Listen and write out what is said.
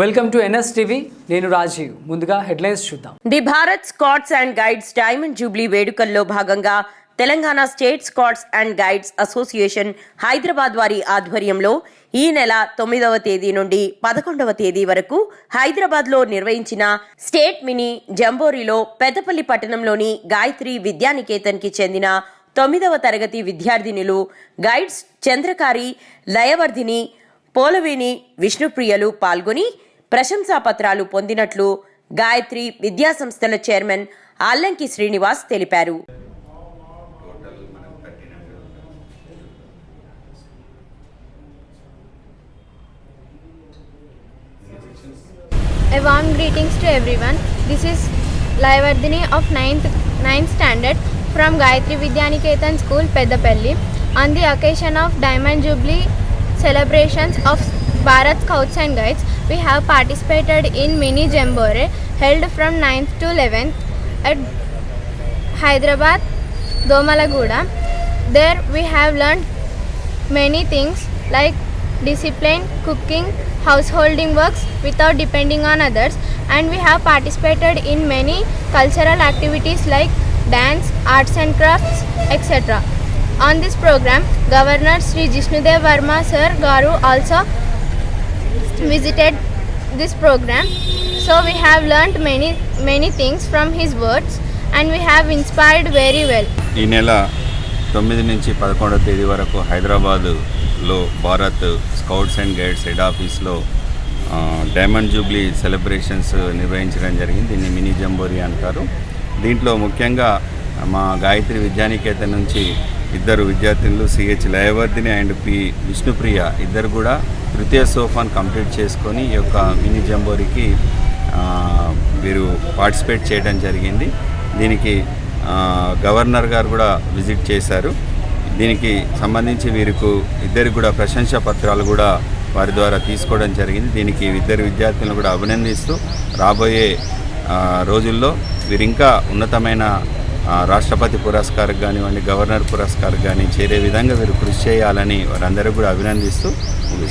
Welcome to NS TV నేను రాజీవ్. ముందుగా headlines చూద్దాం. The Bharat scouts and guides diamond jubilee వేడుకల్లో భాగంగా Telangana state scouts and guides association Hyderabad వారి ఆధ్వర్యంలో ఈ నెల తొమ్మిదవ తేదీ నుండి పదకొండవ తేదీ వరకు హైదరాబాద్లో నిర్వహించిన స్టేట్ మినీ జంబోరీలో పెద్దపల్లి పట్టణంలోని గాయత్రి విద్యానికేతన్కి చెందిన తొమ్మిదవ తరగతి విద్యార్థినులు గైడ్స్ చంద్రకారి లయవర్ధిని పోలవేని విష్ణుప్రియలు పాల్గొని ప్రశంసా పత్రాలు పొందినట్లు గాయత్రి విద్యా సంస్థల చైర్మన్ అల్లంకి శ్రీనివాస్ తెలిపారు A warm greetings to everyone. This is Layavardhini of 9th, 9th standard from Gayatri Vidyaniketan School, Peddapalli. On the occasion of Diamond Jubilee celebrations of Bharat Scouts and Guides, we have participated in mini Jambore held from 9th to 11th at Hyderabad, Domalaguda. There we have learned many things like discipline, cooking, householding works without depending on others, and we have participated in many cultural activities like dance, arts and crafts, etc. On this program governor Shri Jishnudev Varma sir గారు also visited this program so we have learned many many things from his words and we have inspired very well ఈ నెల తొమ్మిది నుంచి పదకొండవ తేదీ వరకు హైదరాబాదులో Bharat scouts and guides head ఆఫీస్లో డైమండ్ జూబ్లీ సెలబ్రేషన్స్ నిర్వహించడం జరిగింది. దీన్ని మినీ జంబోరీ అంటారు. దీంట్లో ముఖ్యంగా మా గాయత్రి విద్యానికేతన్ నుంచి ఇద్దరు విద్యార్థినులు CH Layavardhini and P Vishnupriya ఇద్దరు కూడా తృతీయ సోఫాన్ కంప్లీట్ చేసుకొని ఈ యొక్క మినీ జంబోరీకి వీరు పార్టిసిపేట్ చేయడం జరిగింది. దీనికి గవర్నర్ గారు కూడా విజిట్ చేశారు. దీనికి సంబంధించి వీరికి ఇద్దరికి కూడా ప్రశంసా పత్రాలు కూడా వారి ద్వారా తీసుకోవడం జరిగింది. దీనికి ఇద్దరు విద్యార్థులను కూడా అభినందిస్తూ రాబోయే రోజుల్లో వీరింకా ఇంకా ఉన్నతమైన రాష్ట్రపతి పురస్కారం కానివ్వండి గవర్నర్ పురస్కారం కానీ చేరే విధంగా వీరు కృషి చేయాలని వారందరూ కూడా అభినందిస్తూ